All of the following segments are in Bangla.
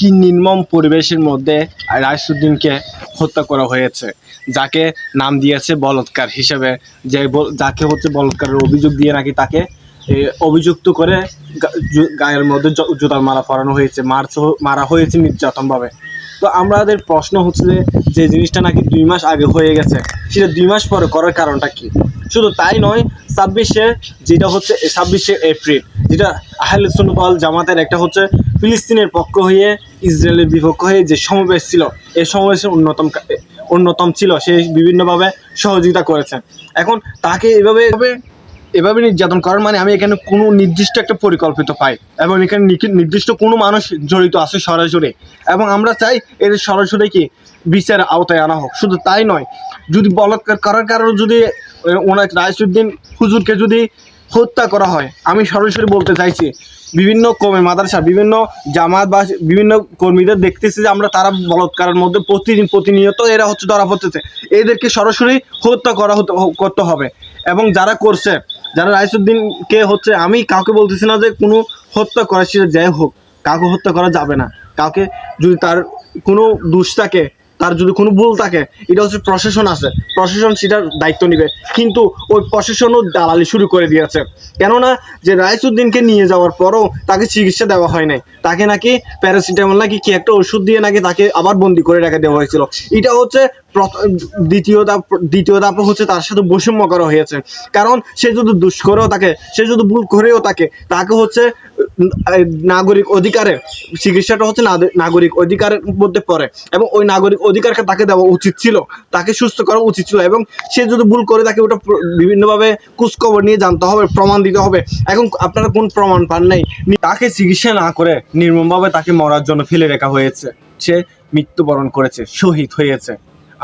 কি নির্মম পরিবেশের মধ্যে রাইসুদ্দিনকে হত্যা করা হয়েছে, যাকে নাম দিয়েছে বলৎকার হিসেবে, যে যাকে হচ্ছে বলৎকারের অভিযোগ দিয়ে নাকি তাকে অভিযুক্ত করে গায়ের মধ্যে জুতার মারা পরানো হয়েছে, মারছ মারা হয়েছে নির্যাতনভাবে। তো আমাদের প্রশ্ন হচ্ছে যে জিনিসটা নাকি দুই মাস আগে হয়ে গেছে, সেটা দুই মাস পরে করার কারণটা কি? শুধু তাই নয়, ছাব্বিশে যেটা হচ্ছে, ছাব্বিশে এপ্রিল, যেটা আহলে সুনপাল জামাতের একটা হচ্ছে ফিলিস্তিনের পক্ষ হয়ে, ইসরায়েলের বিপক্ষ হয়ে যে সমাবেশ ছিল, এই সমাবেশের অন্যতম অন্যতম ছিল, সে বিভিন্নভাবে সহযোগিতা করেছেন। এখন তাকে এভাবে এভাবে নির্যাতন করার মানে আমি এখানে কোনো নির্দিষ্ট একটা পরিকল্পিত পাই এবং এখানে নির্দিষ্ট কোনো মানুষ জড়িত আছে সরাসরি। এবং আমরা চাই এর সরাসরি কি বিচার আওতায় আনা হোক। শুধু তাই নয়, যদি বলৎকার করার কারণে যদি ওনার রাইসুদ্দিন হুজুরকে যদি হত্যা করা হয়। আমি সরাসরি বলতে চাইছি, বিভিন্ন কমে মাদ্রাসা, বিভিন্ন জামাত বা বিভিন্ন কর্মীদের দেখতেছি যে আমরা তারা বলৎকারের মধ্যে প্রতিদিন প্রতিনিয়ত এরা হচ্ছে ধরা পড়তেছে। এদেরকে সরাসরি হত্যা করা হতে করতে হবে। এবং যারা করছে, যারা রাইসুদ্দিনকে হচ্ছে, আমি কাউকে বলতেছি না যে কোনো হত্যা করা সেটা যাই হোক, কাউকে হত্যা করা যাবে না। কাউকে যদি তার কোনো দোষ থাকে তার যদি কোনো ভুল থাকে, এটা হচ্ছে প্রশাসন আছে, প্রশাসন সেটার দায়িত্ব নিবে। কিন্তু ওই প্রশাসনও দালালি শুরু করে দিয়েছে। কেননা যে রাইসুদ্দিনকে নিয়ে যাওয়ার পরও তাকে চিকিৎসা দেওয়া হয় নাই। তাকে নাকি প্যারাসিটামল নাকি কি একটা ওষুধ দিয়ে নাকি তাকে আবার বন্দি করে রেখে দেওয়া হয়েছিল। এটা হচ্ছে দ্বিতীয় ধাপ দ্বিতীয় ধাপ হচ্ছে তার সাথে বৈষম্য করা হয়েছে। কারণ সে যদি দুষ করেও তাকে সে যদি ভুল করেও তাকে তাকে হচ্ছে নাগরিক অধিকারে চিকিৎসাটা হচ্ছে নাগরিক অধিকারের মধ্যে পড়ে। এবং ওই নাগরিক অধিকারকে তাকে দেওয়া উচিত ছিল। তাকে সুস্থ করা উচিত ছিল। এবং সে যদি ভুল করে তাকে ওটা বিভিন্নভাবে কুচখবর নিয়ে জানতে হবে, প্রমাণ দিতে হবে। এখন আপনারা কোন প্রমাণ পান নাই? তাকে চিকিৎসা না করে নির্মমভাবে তাকে মরার জন্য ফেলে রাখা হয়েছে। সে মৃত্যুবরণ করেছে, শহীদ হয়েছে।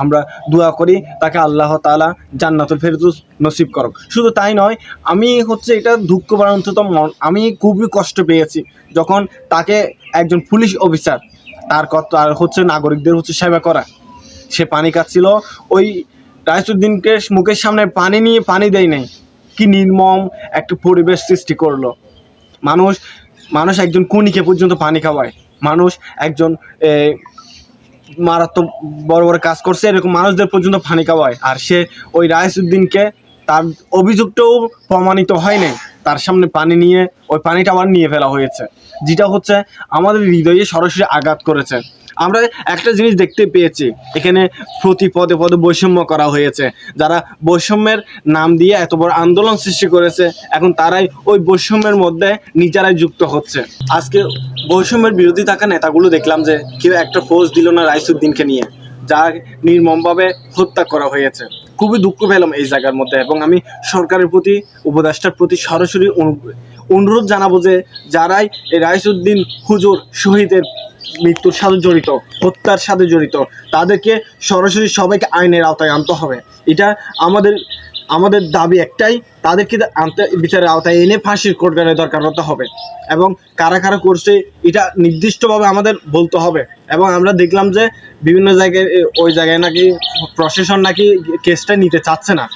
আমরা দোয়া করি, তাকে আল্লাহ তাআলা জান্নাতুল ফেরদৌস নসিব করুক। শুধু তাই নয়, আমি হচ্ছে এটা দুঃখ অন্তত আমি খুবই কষ্ট পেয়েছি যখন তাকে একজন পুলিশ অফিসার, তার কত, আর হচ্ছে নাগরিকদের হচ্ছে সেবা করা। সে পানি খাচ্ছিল, ওই রাইসুদ্দিনকে মুখের সামনে পানি নিয়ে পানি দেয় নাই। কি নির্মম একটা পরিবেশ সৃষ্টি করল। মানুষ মানুষ একজন কুনিকে পর্যন্ত পানি খাওয়ায়। মানুষ একজন মারাত্মক বড় বড় কাজ করছে, এরকম মানুষদের পর্যন্ত ফানি খাওয়ায়। আর সে ওই রাইসুদ্দিনকে তার অভিযোগটাও প্রমাণিত হয় নাই তার সামনে পানি নিয়ে, ওই পানিটা আবার নিয়ে ফেলা হয়েছে। যেটা হচ্ছে, আমাদের হৃদয়ে সরাসরি আঘাত করেছে। আমরা একটা জিনিস দেখতে পেয়েছি, এখানে প্রতি পদে পদে বৈষম্য করা হয়েছে। যারা বৈষম্যের নাম দিয়ে এত বড় আন্দোলন সৃষ্টি করেছে, এখন তারাই ওই বৈষম্যের মধ্যে নিজেরাই যুক্ত হচ্ছে। আজকে বৈষম্যের বিরোধী থাকা নেতাগুলো দেখলাম যে কেউ একটা পোস্ট দিল না রাইসুদ্দিনকে নিয়ে যা নির্মমভাবে হত্যা করা হয়েছে। খুবই দুঃখ পেলাম এই জায়গার মধ্যে এবং আমি সরকারের প্রতি, উপদেষ্টার প্রতি সরাসরি অনু- অনুরোধ জানাব যে যারাই এই রাইসুদ্দিন হুজুর শহীদের মৃত্যুর সাথে জড়িত, হত্যার সাথে জড়িত, তাদেরকে সরাসরি সবাইকে আইনের আওতায় আনতে হবে। এটা আমাদের আমাদের দাবি একটাই, তাদেরকে আনতে, বিচারের আওতায় এনে ফাঁসির কোর্টের দরকার হতে হবে। এবং কারা কারা করছে, এটা নির্দিষ্টভাবে আমাদের বলতে হবে। এবং আমরা দেখলাম যে বিভিন্ন জায়গায় ওই জায়গায় নাকি প্রশাসন নাকি কেসটা নিতে চাচ্ছে না।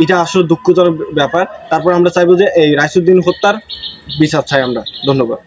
এটা আসলে দুঃখজনক ব্যাপার। তারপর আমরা চাইব যে এই রাইসুদ্দিন হত্যার বিচার চাই আমরা। ধন্যবাদ।